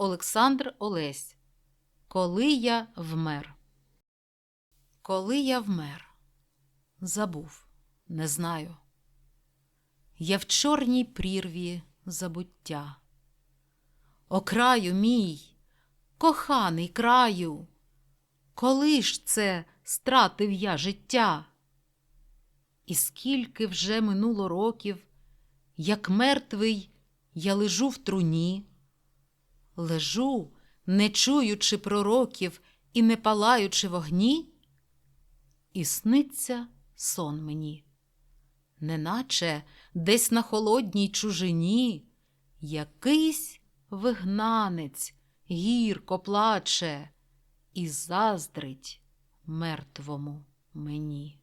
Олександр Олесь. Коли я вмер. Коли я вмер. Забув, не знаю. Я в чорній прірві забуття. О краю мій, коханий краю, коли ж це стратив я життя? І скільки вже минуло років, як мертвий я лежу в труні, лежу, не чуючи пророків і не палаючи вогні, і сниться сон мені, неначе десь на холодній чужині якийсь вигнанець гірко плаче і заздрить мертвому мені.